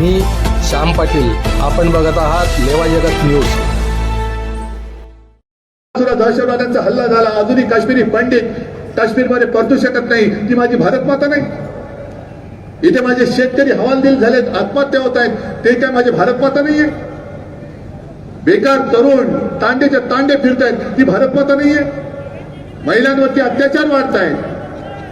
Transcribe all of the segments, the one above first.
मी श्याम पाटील. आपण बघत आहात लेवा जगत न्यूज. दहशतवाद्यांचा हल्ला झाला. अजूनही काश्मीरी पंडित काश्मीरमध्ये परतू शकत नाही. ती माझी भारत माता नाही. इथे माझे शेतकरी हवालदिल झालेत. आत्महत्या होत आहेत. ते काय माझे भारत माता नाहीये? बेकार तरुण तांडेच्या तांडे फिरतायत ती भारत माता नाहीये? महिलांवरती अत्याचार वाढतायत.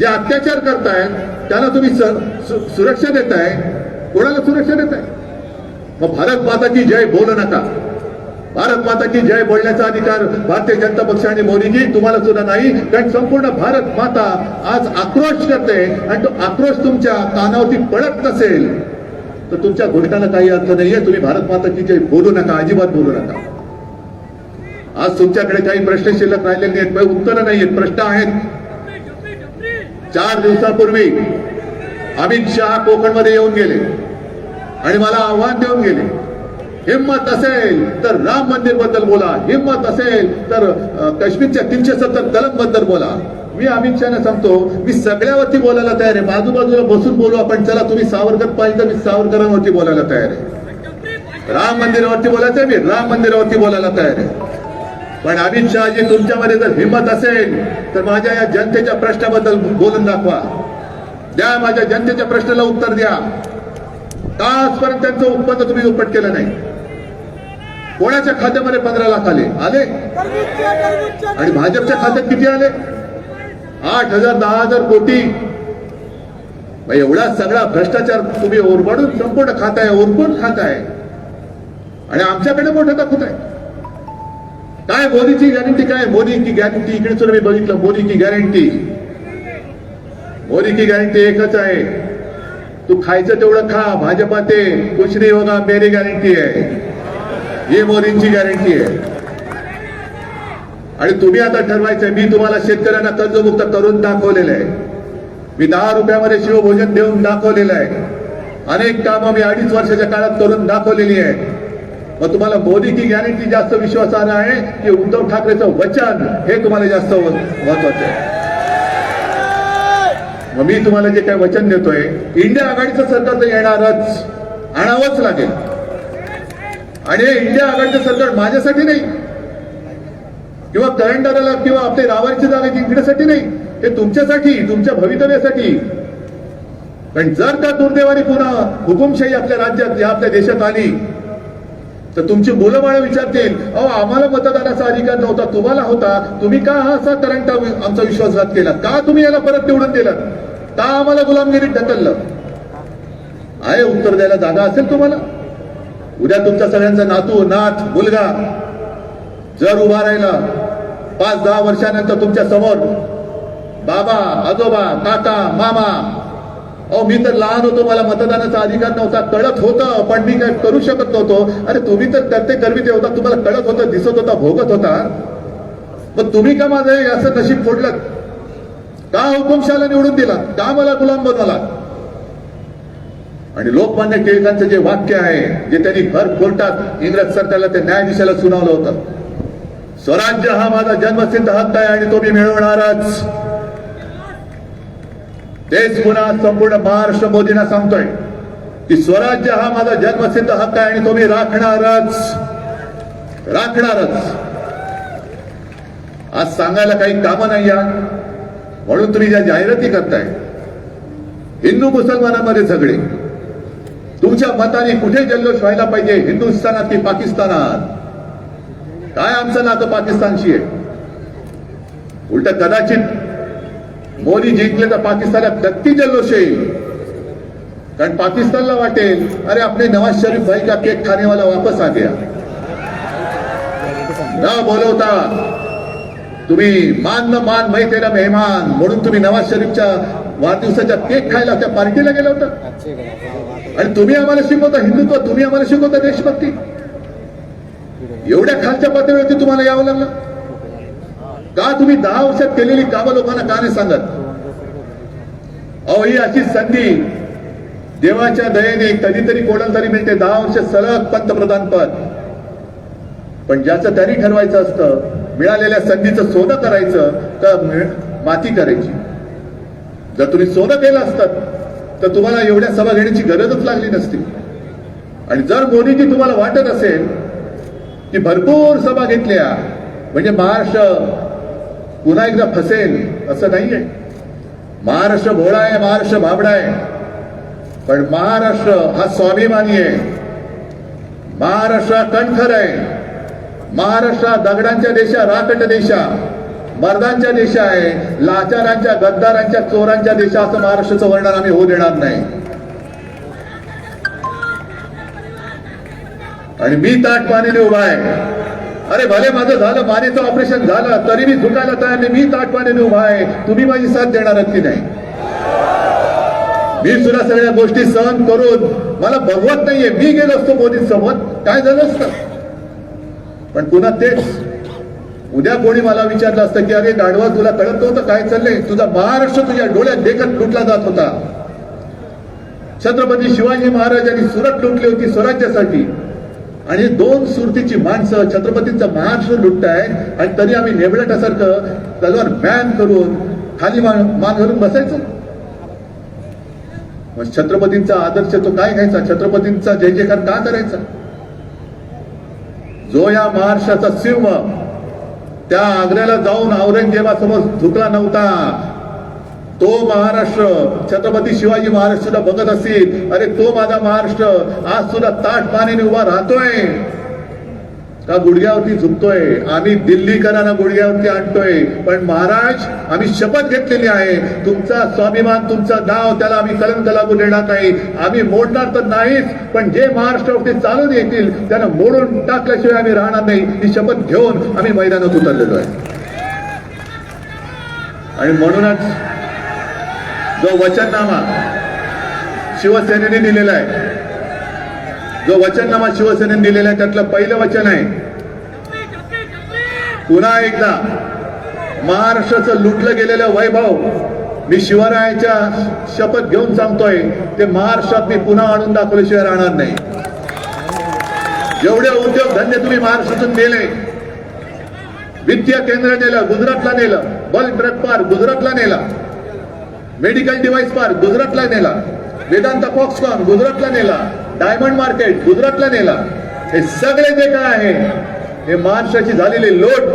जे अत्याचार करतायत त्यांना तुम्ही स- सु- सुरक्षा देताय कोणाला सुरक्षा देताय मग भारत माताची जय बोलू नका. भारत माताची जय बोलण्याचा अधिकार भारतीय जनता पक्ष आणि मोदीजी तुम्हाला सुद्धा नाही. कारण संपूर्ण भारत माता आज आक्रोश करते आणि तो आक्रोश तुमच्या कानावरती पडत नसेल तर तुमच्या घोटाला काही अर्थ नाहीये. तुम्ही भारत माताची जय बोलू नका अजिबात बोलू नका. आज तुमच्याकडे काही प्रश्न शिल्लक राहिलेले नाहीत काही उत्तरं नाही आहेत प्रश्न आहेत. चार दिवसापूर्वी अमित शहा कोकणमध्ये येऊन गेले. आणि मला आव्हान देऊन गेले. हिंमत असेल तर राम मंदिरबद्दल बोला. हिंमत असेल तर काश्मीरच्या तीनशे सत्तर कलमबद्दल बोला. मी अमित शहाने सांगतो मी सगळ्यावरती बोलायला तयार आहे. बाजूबाजूला बसून बोलू आपण. चला तुम्ही सावरकर पाहिजे तर मी सावरकरांवरती बोलायला तयार आहे. राम मंदिरावरती बोलायचं मी राम मंदिरावरती बोलायला तयार आहे. पण अमित शहाजी तुमच्यामध्ये जर हिंमत असेल तर माझ्या या जनतेच्या प्रश्नाबद्दल बोलून दाखवा. द्या माझ्या जनतेच्या प्रश्नाला उत्तर द्या. आजपर्यंत त्यांचं उत्पन्न तुम्ही दुप्पट केलं नाही. कोणाच्या खात्यामध्ये पंधरा लाख आले? आले. आणि भाजपच्या खात्यात किती आले? आठ हजार दहा हजार कोटी. एवढा सगळा भ्रष्टाचार तुम्ही ओरबाडून संपूर्ण खाताय खात आहे. आणि आमच्याकडे मोठं दाखवत आहे. काय मोदीची गॅरंटी काय मोदी की गॅरंटी इकडे सुद्धा मी बघितलं मोदी की गॅरंटी मोदी की गॅरंटी एकच आहे. तू खायचं तेवढं खा भाजपा ते कुछ नाही होगा मेरी गॅरंटी आहे हे मोदींची गॅरंटी आहे आणि तुम्ही आता ठरवायचंय मी तुम्हाला शेतकऱ्यांना कर्जमुक्त करून दाखवलेलं आहे. मी दहा रुपयामध्ये शिवभोजन देऊन दाखवलेलं आहे. अनेक कामं मी अडीच वर्षाच्या काळात करून दाखवलेली आहे. मग तुम्हाला मोदी की गॅरंटी जास्त विश्वासानं आहे की उद्धव ठाकरेचं वचन हे तुम्हाला जास्त महत्वाचं आहे. मग मी तुम्हाला जे काही वचन देतोय इंडिया आघाडीचं सरकार तर येणारच. आणावंच लागेल. आणि हे इंडिया आघाडीचं सरकार माझ्यासाठी नाही. किंवा करंडाला किंवा आपले रावायची जागा जिंकण्यासाठी नाही. हे तुमच्यासाठी तुमच्या भवितव्यासाठी. पण जर का दुर्दैवाने पुन्हा हुकुमशाही आपल्या राज्यात या आपल्या देशात आली तर तुमची मुलं बाळ विचारतील अहो आम्हाला मतदानाचा अधिकार नव्हता तुम्हाला होता. तुम्ही का हा असा करंट आमचा विश्वासघात केला का तुम्ही याला परत निवडून दिलात? का आम्हाला गुलामगिरीत ढकललं. आहे उत्तर द्यायला जागा असेल तुम्हाला? उद्या तुमच्या सगळ्यांचा नातू नाथ मुलगा जर उभा राहिला पाच दहा वर्षानंतर तुमच्यासमोर बाबा आजोबा काका मामा अहो मी तर लहान होतो मला मतदानाचा अधिकार नव्हता कळत होतं पण मी काय करू शकत नव्हतो. अरे तुम्ही तर करते ते होता तुम्हाला कळत होतं दिसत होता भोगत होता. मग तुम्ही का माझं असं नशीब फोडलं का हुकुमशाला निवडून दिला का मला गुलाम बनवला. आणि लोकमान्य टिळकांचं जे वाक्य आहे जे त्यांनी भर कोर्टात इंग्रज सरकारला ते न्यायाधीशाला सुनावलं होतं. स्वराज्य हा माझा जन्मसिद्ध हक्क आहे आणि तो मी मिळवणारच. तेच पुन्हा संपूर्ण महाराष्ट्र मोदींना सांगतोय की स्वराज्य हा माझा जन्मसिद्ध हक्क आहे आणि तो मी राखणारच. राखणारच. आज सांगायला काही कामं नाही या म्हणून तुम्ही ज्या जाहिराती करताय हिंदू मुसलमानामध्ये झगडे. तुमच्या मताने कुठे जल्लोष व्हायला पाहिजे? हिंदुस्थानात की पाकिस्तानात? काय आमचं नातं पाकिस्तानशी आहे? उलट कदाचित मोदी जिंकले तर पाकिस्तानात नक्की जल्लोष येईल. कारण पाकिस्तानला वाटेल अरे आपले नवाज शरीफ भाई का केक खाने वाला वापस आ गया? ना बोलवता. तुम्ही मान न मान मै ना मेहमान? म्हणून तुम्ही नवाज शरीफच्या वाढदिवसाच्या केक खायला त्या पार्टीला गेला होता. आणि तुम्ही आम्हाला शिकवता हिंदुत्व तुम्ही आम्हाला शिकवता देशभक्ती. एवढ्या खालच्या पातळीवरती तुम्हाला यावं लागलं? का तुम्ही दहा वर्षात केलेली कामं लोकांना का नाही सांगत? अहो ही अशी संधी देवाच्या दयेने कधीतरी कोणाला तरी मिळते. दहा वर्ष सलग पंतप्रधान पद. पण ज्याचं तरी ठरवायचं असतं मिळालेल्या संधीचं सोनं करायचं तर मिळ- माती करायची. जर तुम्ही सोनं केलं असतं तर तुम्हाला एवढ्या सभा घेण्याची गरजच लागली नसती. आणि जर मोदीजी तुम्हाला वाटत असेल की भरपूर सभा घेतल्या म्हणजे महाराष्ट्र पुन्हा एकदा फसेल असं नाहीये. महाराष्ट्र भोळा आहे महाराष्ट्र भाबडा आहे. पण महाराष्ट्र हा स्वाभिमानी आहे. महाराष्ट्र कणखर आहे. महाराष्ट्र दगडांच्या देशा राकट देशा मर्दांच्या देशा आहे लाचारांच्या गद्दारांच्या चोरांच्या देशा असं महाराष्ट्राचं वर्णन आम्ही होऊ देणार नाही. आणि मी ताट पाणीने उभा आहे. अरे भले माझं झालं मानेचं ऑपरेशन झालं तरी मी झुकायला तयार नाही. मी ताट पाणीने उभा आहे. तुम्ही माझी साथ देणार की नाही? मी सुद्धा सगळ्या गोष्टी सहन करून मला भगवत नाहीये. मी गेलो असतो मोदींसोबत काय झालं असतं? पण पुन्हा तेच. उद्या कोणी मला विचारलं असतं की अरे गाढवा तुला कळत नव्हतं काय चाललंय? तुझा महाराष्ट्र तुझ्या डोळ्यात देखत लुटला जात होता. छत्रपती शिवाजी महाराजांनी सुरत लुटली होती स्वराज्यासाठी. आणि दोन सुरतीची माणसं छत्रपतींचा महाराष्ट्र लुटताय आणि तरी आम्ही नेबळटासारखं त्याच्यावर बॅन करून खाली मान मान घालून बसायचं. मग छत्रपतींचा आदर्श तो काय घ्यायचा? छत्रपतींचा जय जयकार का करायचा? जो या महाराष्ट्राचा सिंह त्या आग्र्याला जाऊन औरंगजेबासमोर झुकला नव्हता तो महाराष्ट्र छत्रपती शिवाजी महाराज सुद्धा बघत असेल अरे तो माझा महाराष्ट्र आज सुद्धा ताट पाण्याने उभा राहतोय. का गुडघ्यावरती झुकतोय. आम्ही दिल्लीकरांना गुडघ्यावरती आणतोय. पण महाराज आम्ही शपथ घेतलेली आहे. तुमचा स्वाभिमान तुमचं नाव त्याला आम्ही कलंक लागू देणार नाही. आम्ही मोडणार तर नाहीच पण जे महाराष्ट्रावरती चालून येतील त्यांना मोडून टाकल्याशिवाय आम्ही राहणार नाही. ही शपथ घेऊन आम्ही मैदानात उतरलेलो आहे. आणि म्हणूनच जो वचननामा शिवसेनेने दिलेला आहे जो वचननामा शिवसेनेने दिलेला आहे त्यातलं पहिलं वचन आहे. पुन्हा एकदा महाराष्ट्राचं लुटलं गेलेलं वैभव मी शिवरायाच्या शपथ घेऊन सांगतोय ते महाराष्ट्रात मी पुन्हा आणून दाखवल्याशिवाय राहणार नाही. जेवढे उद्योग धंदे तुम्ही महाराष्ट्रातून नेले. वित्तीय केंद्र नेलं गुजरातला नेलं बल्क ड्रग पार्क गुजरातला नेला. मेडिकल डिव्हाइस पार्क गुजरातला नेला. वेदांत फॉक्सकॉन गुजरातला नेला. डायमंड मार्केट गुजरातला नेला. हे सगळे जे काय आहे हे महाराष्ट्राची झालेली लोट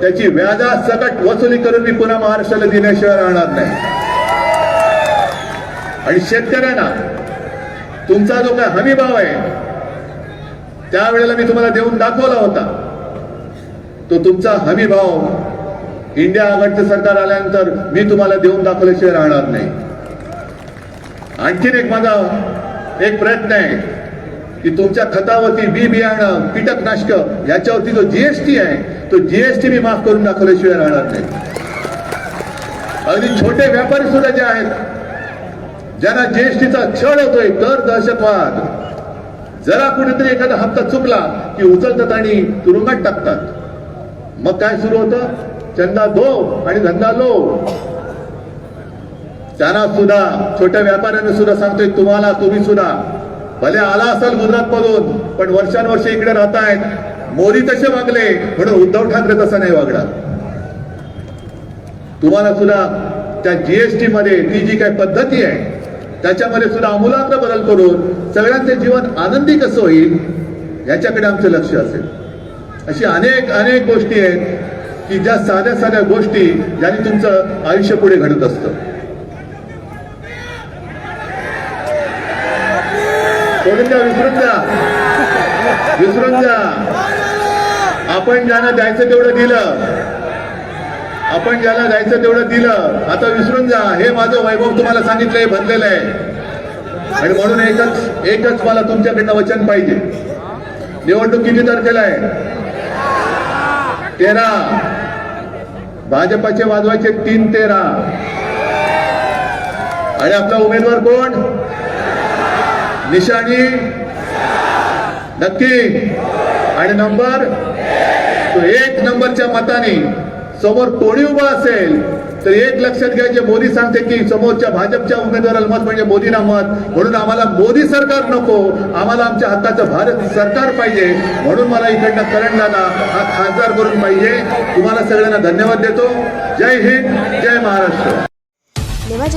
त्याची व्याजा सकट वसुली करून मी पुन्हा महाराष्ट्राला देण्याशिवाय राहणार नाही. आणि शेतकऱ्यांना तुमचा जो काय हमी भाव आहे त्यावेळेला मी तुम्हाला देऊन दाखवला होता. तो तुमचा हमी भाव इंडिया आघाडीचं सरकार आल्यानंतर मी तुम्हाला देऊन दाखवल्याशिवाय राहणार नाही. आणखीन एक माझा एक प्रयत्न आहे की तुमच्या खतावरती बी बियाणं कीटकनाशक याच्यावरती जो जीएसटी आहे तो जीएसटी मी माफ करून दाखवल्याशिवाय राहणार नाही. अगदी छोटे व्यापारी सुद्धा जे आहेत ज्यांना जीएसटीचा छळ होतोय तर दहशतवाद. जरा कुठेतरी एखादा हप्ता चुकला की उचलतात आणि तुरुंगात टाकतात. मग काय सुरू होतं? चंदा दो आणि धंदा लो त्यांना सुद्धा छोट्या व्यापाऱ्यांना सुद्धा सांगतोय तुम्हाला तुम्ही सुद्धा. भले आला असाल गुजरात मधून पण वर्षानुवर्ष इकडे राहतायत. मोदी तसे वागले म्हणून उद्धव ठाकरे तसा नाही वागला तुम्हाला सुद्धा त्या जीएसटी मध्ये ती जी काही पद्धती आहे त्याच्यामध्ये सुद्धा आमूलाग्र बदल करून सगळ्यांचे जीवन आनंदी कसं होईल याच्याकडे आमचं लक्ष असेल. अशी अनेक अनेक गोष्टी आहेत की ज्या साध्या साध्या गोष्टी ज्याने तुमचं आयुष्य पुढे घडत असतं. सोडून द्या विसरून द्या विसरून द्या आपण ज्यांना द्यायचं तेवढं दिलं. आपण ज्याला द्यायचं तेवढं दिलं. आता विसरून जा. हे माझं वैभव तुम्हाला सांगितलंय भरलेलं आहे. आणि म्हणून एकच एकच मला तुमच्याकडनं वचन पाहिजे. निवडणूक किती तारखेला आहे? तेरा. भाजपाचे वाजवायचे तीन तेरा. आणि आपला उमेदवार कोण? निशाणी? नक्की. आणि नंबर? तो एक नंबरच्या मताने समोर कोणी उभा असेल तर एक लक्षात घ्यायचे मोदी सांगते की समोरच्या भाजपच्या उमेदवाराला मत म्हणजे मोदींना मत. म्हणून आम्हाला मोदी सरकार नको आम्हाला आमच्या हक्काचं भारत सरकार पाहिजे. म्हणून मला इकडनं करण दादा हा खासदार करून पाहिजे. तुम्हाला सगळ्यांना धन्यवाद देतो. जय हिंद जय महाराष्ट्र.